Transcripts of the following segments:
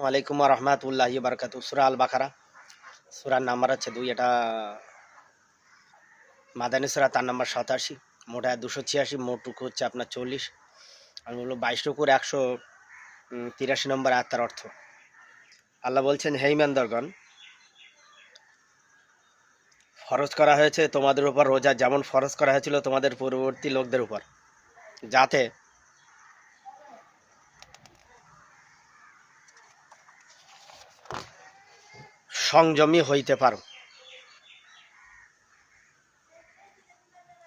ওয়ালাইকুম রহমতুল্লাহ বারকাত সুরা আল বাকারা সুরার নাম্বার হচ্ছে দুই, এটা মাদানী সুরা তার নাম্বার সাতাশি, মোটা দুশো ছিয়াশি মোটুকু হচ্ছে আপনার চল্লিশ। আমি বলব বাইশ টুকুর একশো তিরাশি নম্বর আত্মার অর্থ। আল্লাহ বলছেন হেইমেন্দরগণ ফরজ করা হয়েছে তোমাদের উপর, রোজা যেমন ফরজ করা হয়েছিল তোমাদের পূর্ববর্তী লোকদের উপর। যাতে সংযমী হইতে পারো।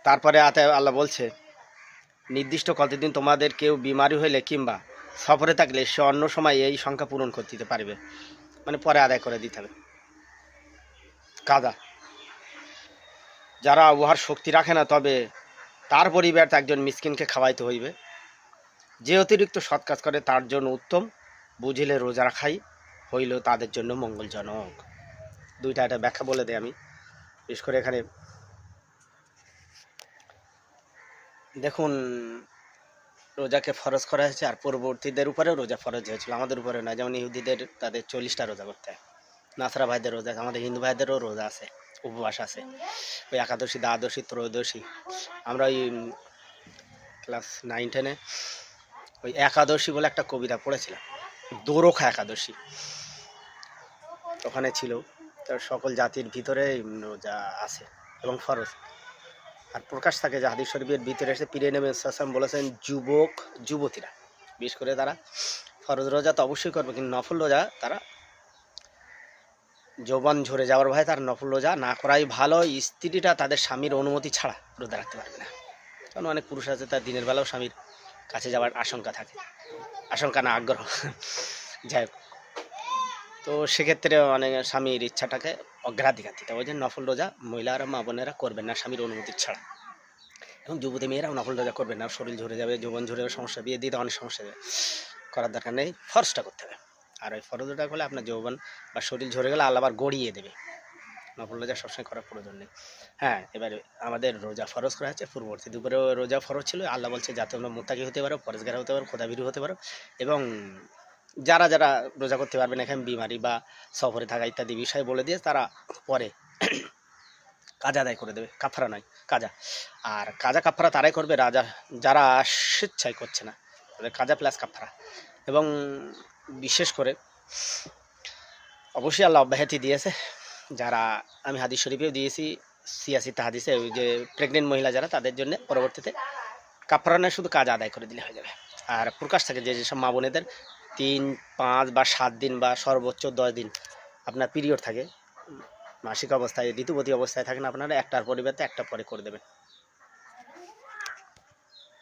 তারপরে আতে আল্লাহ বলছে, নির্দিষ্ট কতদিন তোমাদের কেউ বিমারি হইলে কিংবা সফরে থাকলে সে অন্য সময় এই সংখ্যা পূরণ করতে দিতে পারবে। মানে পরে আদায় করে দিতে হবে। কাদা যারা উহার শক্তি রাখে না, তবে তার পরিবার একজন মিসকিনকে খাওয়াইতে হইবে। যে অতিরিক্ত সৎ কাজ করে, তার জন্য উত্তম। বুঝিলে রোজা রাখাই হইল তাদের জন্য মঙ্গলজনক। দুইটা একটা ব্যাখ্যা বলে দেয় আমি। বিশেষ করে এখানে দেখুন, রোজাকে ফরজ করা হয়েছে আর পূর্ববর্তীদের উপরেও রোজা ফরজ হয়েছিল, আমাদের উপরে না যেমন ইহুদিদের তাদের চল্লিশটা রোজা করতে হয়। নাসরা ভাইদের রোজা আমাদের হিন্দু ভাইদেরও রোজা আছে, উপবাস আছে। ওই একাদশী, দ্বাদশী, ত্রয়োদশী। আমরা ওই ক্লাস নাইন, টেনে ওই একাদশী বলে একটা কবিতা পড়েছিলাম, দোরখা একাদশী। ওখানে ছিল সকল জাতির ভিতরে রোজা আছে এবং ফরজ। আর প্রকাশ থাকে যে হাদিস শরীফের ভিতরে এসে পিরে নেমে সাসাম বলেছেন, যুবক, যুবতীরা, বিশেষ করে তারা ফরজ রোজা তো অবশ্যই করবে, কিন্তু নফল রোজা তারা যৌবন ঝরে যাওয়ার ভয়ে তার নফল রোজা না করাই ভালো। স্ত্রীটা তাদের স্বামীর অনুমতি ছাড়া রোজা রাখতে পারবে না। কারণ অনেক পুরুষ আছে, তার দিনের বেলাও স্বামীর কাছে যাওয়ার আশঙ্কা থাকে। আশঙ্কা না, আগ্রহ। যাই হোক। তো সেক্ষেত্রে অনেক স্বামীর ইচ্ছাটাকে অগ্রাধিকার দিতে ওই যে নফল রোজা মহিলারা, মা বোনেরা করবেন না স্বামীর অনুমতি ছাড়া। এবং যুবতী মেয়েরাও নফল রোজা করবেন না। শরীর ঝরে যাবে, যৌবন ঝরে যাবে, সমস্যা বিয়ে, দিতে অনেক সমস্যা যাবে করার দরকার নেই, ফরজটা করতে হবে। আর ওই ফরজটা করলে আপনার যৌবন বা শরীর ঝরে গেলে আল্লাহ আবার গড়িয়ে দেবে। নফল রোজা সবসময় করার প্রয়োজন নেই। হ্যাঁ এবারে আমাদের রোজা ফরজ করা হচ্ছে পূর্ববর্তী। দুপুরে রোজা ফরজ ছিল। আল্লাহ বলছে, যাতে তোমরা মোত্তাকি হতে পারো, পরেশগার হতে পারো খোদাবিরু হতে পারো। এবং যারা যারা রোজা করতে পারবেন, এখানে বিমারি বা সফরে থাকা ইত্যাদি বিষয় বলে দিয়ে তারা পরে কাজা আদায় করে দেবে। কাফারা নয়, কাজা। আর কাজা কাফারা তারাই করবে, রাজা যারা স্বেচ্ছায় করছে না। তাদের কাজা প্লাস কাফারা। এবং বিশেষ করে অবশ্যই আল্লাহ অব্যাহতি দিয়েছে। যারা আমি হাদিস শরীফেও দিয়েছি সিয়াসি তাহাদিসে ওই যে প্রেগনেন্ট মহিলা যারা, তাদের জন্য পরবর্তীতে কাফরানে শুধু কাজ আদায় করে দিলে হয়ে যাবে। আর প্রকাশ থাকে যে যেসব মা বোনেদের তিন, পাঁচ বা সাত দিন বা সর্বোচ্চ দশ দিন আপনার পিরিয়ড থাকে। মাসিক অবস্থায় ঋতুবতী অবস্থায় থাকেন আপনারা, একটার পরিবর্তে একটা পরে করে দেবেন।